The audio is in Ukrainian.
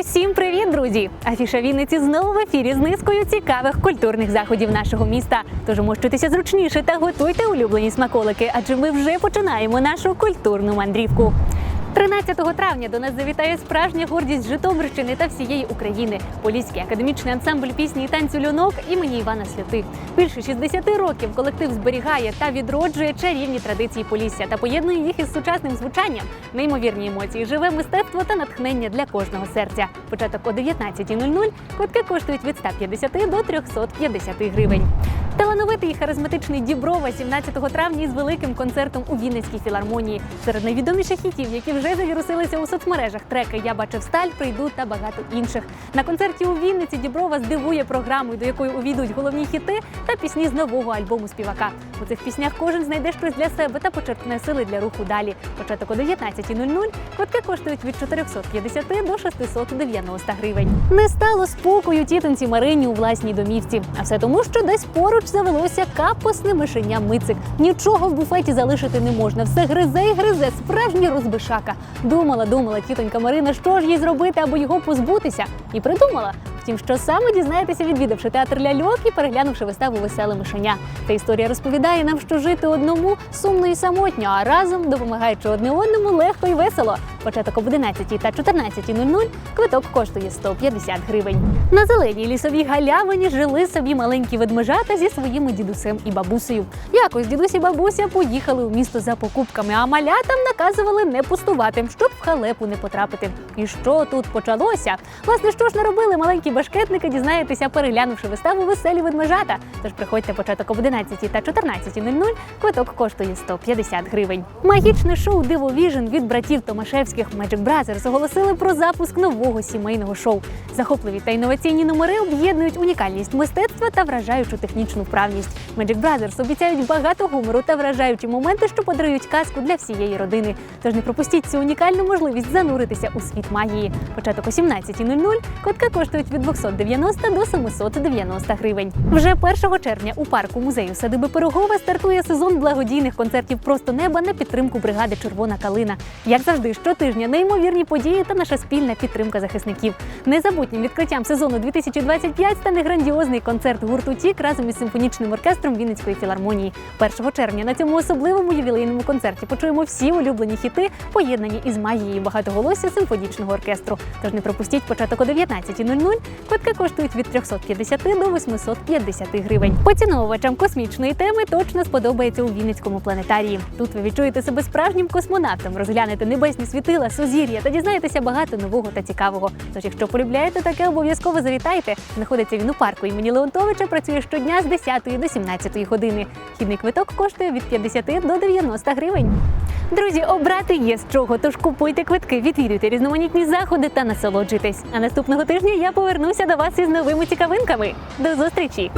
Всім привіт, друзі! Афіша Вінниці знову в ефірі з низкою цікавих культурних заходів нашого міста. Тож мощуйтеся зручніше та готуйте улюблені смаколики, адже ми вже починаємо нашу культурну мандрівку. 13 травня до нас завітає справжня гордість Житомирщини та всієї України. Поліський академічний ансамбль пісні і танцю «Люнок» імені Івана Святих. Більше 60 років колектив зберігає та відроджує чарівні традиції Полісся та поєднує їх із сучасним звучанням. Неймовірні емоції, живе мистецтво та натхнення для кожного серця. Початок о 19.00. Квитки коштують від 150 до 350 гривень. Талановитий харизматичний Діброва 17 травня із великим концертом у Вінницькій філармонії. Серед найвідоміших хітів, які вже завірусилися у соцмережах, треки Я бачив сталь, прийду та багато інших. На концерті у Вінниці Діброва здивує програмою, до якої увійдуть головні хіти та пісні з нового альбому співака. У цих піснях кожен знайде щось для себе та почерпне сили для руху далі. Початок о 19.00. Квитки коштують від 450 до 690 гривень. Не стало спокою тітонці Марині у власній домівці. А все тому, що десь поруч завелося капосне мишеня Мицик. Нічого в буфеті залишити не можна. Все гризе і гризе, справжній розбишака. Думала, думала тітонька Марина, що ж їй зробити, аби його позбутися, і придумала. Втім, що саме дізнаєтеся, відвідавши театр ляльок і переглянувши виставу Веселе мишеня. Та історія розповідає нам, що жити одному сумно і самотньо, а разом допомагаючи одне одному легко і весело. Початок об 11 та 14.00 квиток коштує 150 гривень. На зеленій лісовій галявині жили собі маленькі ведмежата зі своїми дідусем і бабусею. Якось дідусь і бабуся поїхали у місто за покупками, а малятам наказували не пустувати, щоб в халепу не потрапити. І що тут почалося? Власне, що ж наробили маленькі башкетники, дізнаєтеся, переглянувши виставу веселі ведмежата. Тож приходьте початок об 11 та 14.00, Квиток коштує 150 гривень. Магічне шоу Дивовіжн від братів Томашевських Magic Brothers оголосили про запуск нового сімейного шоу. Захопливі та інноваційні номери об'єднують унікальність мистецтва та вражаючу технічну вправність. Magic Brothers обіцяють багато гумору та вражаючі моменти, що подарують казку для всієї родини. Тож не пропустіть цю унікальну можливість зануритися у світ магії. Початок о 17.00. Квитки коштують від 290 до 790 гривень. Вже 1 червня у парку музею садиби Пирогова стартує сезон благодійних концертів Просто неба на підтримку бригади Червона калина. Як завжди, щотижня неймовірні події та наша спільна підтримка захисників. Незабутнім відкриттям сезону 2025 стане грандіозний концерт гурту Тік разом із симфонічним оркестром Вінницької філармонії. 1 червня на цьому особливому ювілейному концерті почуємо всі улюблені хіти, поєднані із магією багатоголосся симфонічного оркестру. Тож не пропустіть початок о 19.00. Квитки коштують від 350 до 850 гривень. Поціновувачам космічної теми точно сподобається у Вінницькому планетарії. Тут ви відчуєте себе справжнім космонавтом, розглянете небесні світила, сузір'я та дізнаєтеся багато нового та цікавого. Тож, якщо полюбляєте таке, обов'язково завітайте. Знаходиться він у парку імені Леонтовича. Працює щодня з 10 до 17 години. Хідний квиток коштує від 50 до 90 гривень. Друзі, обрати є з чого, тож купуйте квитки, відвідуйте різноманітні заходи та насолоджуйтесь. А наступного тижня я повернуся до вас із новими цікавинками. До зустрічі!